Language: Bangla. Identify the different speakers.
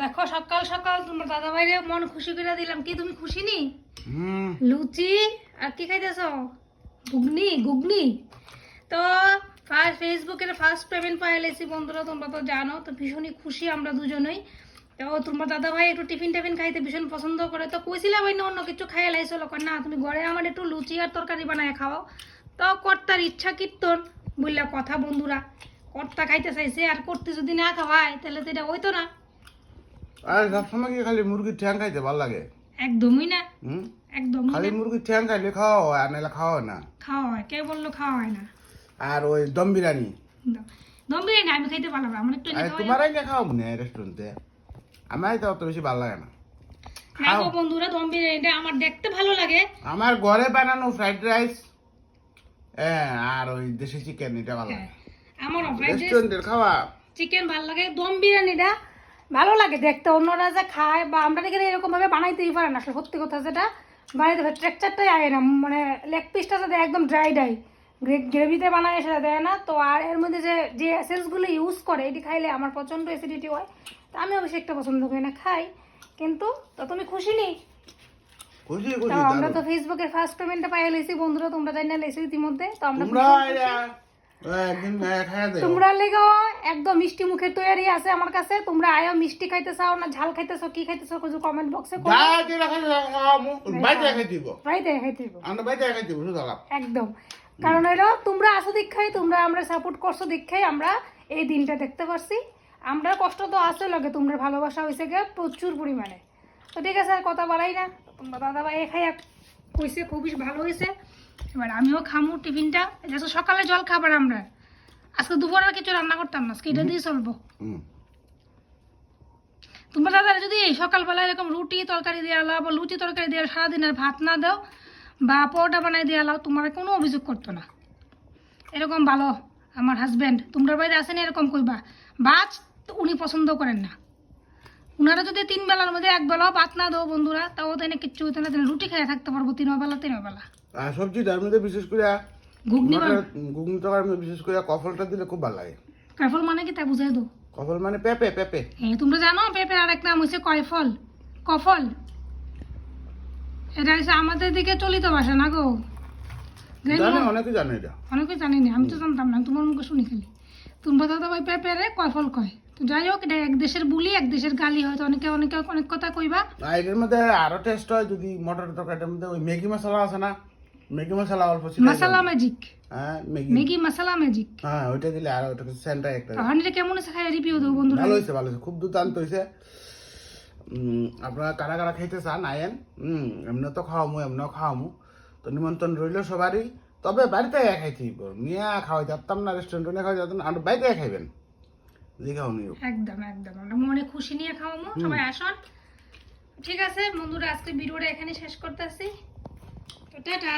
Speaker 1: দেখো সকাল সকাল তোমার দাদা ভাইরে মন খুশি করে দিলাম। কি তুমি খুশি নি লুচি? আর কি খাইতেছ? ঘুগনি? ঘুগনি? তো ফার্স্ট ফেসবুকের ফার্স্ট পেমেন্ট পাই লেছি বন্ধুরা তোমরা তো জানো তো ভীষণই খুশি আমরা দুজনেই। তো তোমার দাদা ভাই একটু টিফিন টিফিন খাইতে ভীষণ পছন্দ করে। তো কইছিলাম ওই না অন্য কিছু খাইয়ে লাইছিল লোক না তুমি ঘরে আমার একটু লুচি আর তরকারি বানায় খাও তো কর্তার ইচ্ছা কীর্তন বললা কথা বন্ধুরা কর্তা খাইতে চাইছে আর করতে যদি না খাওয়ায় তাহলে তো এটা হইতো না।
Speaker 2: আর সবসময় কি খালি মুরগির ঠ্যাং খাইতে ভালো লাগে?
Speaker 1: একদমই না।
Speaker 2: হুম?
Speaker 1: একদমই
Speaker 2: খালি মুরগির ঠ্যাং খাইলে খাওয়া হয় আর নাহলে খাওয়া হয় না।
Speaker 1: খাওয়া হয় কে বলল খাওয়া হয় না।
Speaker 2: আর ওই দম বিরিয়ানি?
Speaker 1: দম বিরিয়ানি আমি খাইতে পারলাম না আমার একটু
Speaker 2: তোমারাই না খাওয়াবো না রেস্টুরেন্টে আমার তো অত বেশি ভালো লাগে না।
Speaker 1: গো বন্ধুরা দম বিরিয়ানিটা আমার দেখতে ভালো লাগে।
Speaker 2: আমার ঘরে বানানো ফ্রাইড রাইস হ্যাঁ আর ওই দেশি চিকেন এটা ভালো লাগে।
Speaker 1: আমার ফ্রাইড রাইস
Speaker 2: রেস্টুরেন্টের খাওয়া।
Speaker 1: চিকেন ভালো লাগে। দম বিরিয়ানিটা ভালো লাগে দেখতে। অন্যরা যে খায় বা আমরা এখানে এরকম ভাবে বানাইতেই পারে না। আসলে সত্যি কথা যেটা বানাইতে পারে। ট্রেকচারটাই আগে না। মানে লেগ পিসটা যাতে একদম ড্রাই ড্রাই গ্রেভিতে বানায় সেটা দেয় না। তো আর এর মধ্যে যে যে এসেন্সগুলো ইউজ করে এটি খাইলে আমার প্রচণ্ড অ্যাসিডিটি হয়। তো আমি অবশ্যই একটা পছন্দ করি না। খাই। কিন্তু তো তুমি খুশি নেই আমরা তো। ফেসবুকের ফার্স্ট পেমেন্টটা পাই লেছি বন্ধুরা তোমরা জানি না লেছি ইতিমধ্যে। তো আমরা
Speaker 2: তোমরা
Speaker 1: একদম মিষ্টি মুখের তৈরি আছে আমার কাছে। তোমরা আয়ো মিষ্টি খাইতে চাও না ঝাল খাইতে চাও কি খাইতে চাও কিছু কমেন্ট বক্সে
Speaker 2: খাই দিব। আমরা বাইরে খাই দিব
Speaker 1: একদম। কারণ হলো তোমরা আসো দীক্ষাই তোমরা আমরা সাপোর্ট করছ দীক্ষাই আমরা এই দিনটা দেখতে পারছি। আমরা কষ্ট তো আছে লাগে তোমরা ভালোবাসা হয়েছে গে প্রচুর পরিমাণে। তো ঠিক আছে আর কথা বাড়াই না। তোমরা দাদা ভাই খাই কইছে খুবই ভালো হয়েছে এবার আমিও খামু টিফিনটা। এটা তো সকালে জল খাবার আমরা। আজকে দুপুর আর কিছু রান্না করতাম না আজকে এটা দিয়ে চলবো। তোমরা দাদা যদি সকালবেলা এরকম রুটি তরকারি দিয়ে আলাও বা লুচি তরকারি দিয়ে সারাদিন আর ভাত না দাও বা পরোটা বানাই দিয়ে আলাও তোমার কোনো অভিযোগ করতো না। এরকম ভালো আমার হাজব্যান্ড তোমরা বাড়িতে আসেন এরকম কইবা। ভাত তো উনি পছন্দ করেন না। উনারা যদি তিন বেলার মধ্যে এক বেলাও ভাত না দাও বন্ধুরা তাও তো এনে কিচ্ছু হতো না তাহলে রুটি খেয়ে থাকতে পারব তিন বেলা তিন বেলা।
Speaker 2: আর সবজিটার মধ্যে বিশেষ করে
Speaker 1: ঘুগনি
Speaker 2: ঘুগনি তরকারির মধ্যে বিশেষ করে কফলটা দিলে খুব ভালো লাগে।
Speaker 1: কাফল মানে কি তা বুঝাই দো
Speaker 2: কফল মানে পেঁপে পেঁপে।
Speaker 1: হ্যাঁ তোমরা জানো পেঁপের আরেক নাম হচ্ছে কয়ফল। কফল। এটা হচ্ছে আমাদের দিকে চলিত ভাষা না গো।
Speaker 2: অনেকে জানে এটা।
Speaker 1: অনেকে জানি না আমি তো জানতাম না তোমার মুখে শুনি খালি। তোমরা দাদা ভাই পেঁপেরে কয়ফল কয়? তো যাই হোক এটা এক দেশের বুলি এক দেশের গালি হয়তো অনেকে অনেকে অনেক কথা কইবা।
Speaker 2: এটার মধ্যে আরও টেস্ট হয় যদি মটর তরকারিটার মধ্যে ওই ম্যাগি মশলা আছে না? ম্যাগি মশলা অল্প ছিল।
Speaker 1: মশলা ম্যাজিক
Speaker 2: হ্যাঁ ম্যাগি।
Speaker 1: ম্যাগি মশলা ম্যাজিক
Speaker 2: হ্যাঁ ওইটা দিলে আর ওটা সেন্টার একটা।
Speaker 1: তখন কেমন আছে খাই রিভিউ দেবো বন্ধুরা।
Speaker 2: ভালো ভালো খুব দুর্দান্ত হয়েছে। আপনারা কারা কারা খাইতে চান আয়েন? হুম এমনি তো খাওয়ামু এমনিও খাওয়ামু। তো নিমন্ত্রণ রইল সবারই। তবে বাড়িতে খাইতে মিয়া খাওয়াই যাতাম না রেস্টুরেন্টে খাওয়াই যাতাম আর বাড়িতে খাইবেন? নিও।
Speaker 1: একদম একদম। আমরা মনে খুশি নিয়ে খাওয়াবো সবাই আসুন। ঠিক আছে বন্ধুরা আজকে ভিডিওটা এখানে শেষ করতেছি। তো টাটা।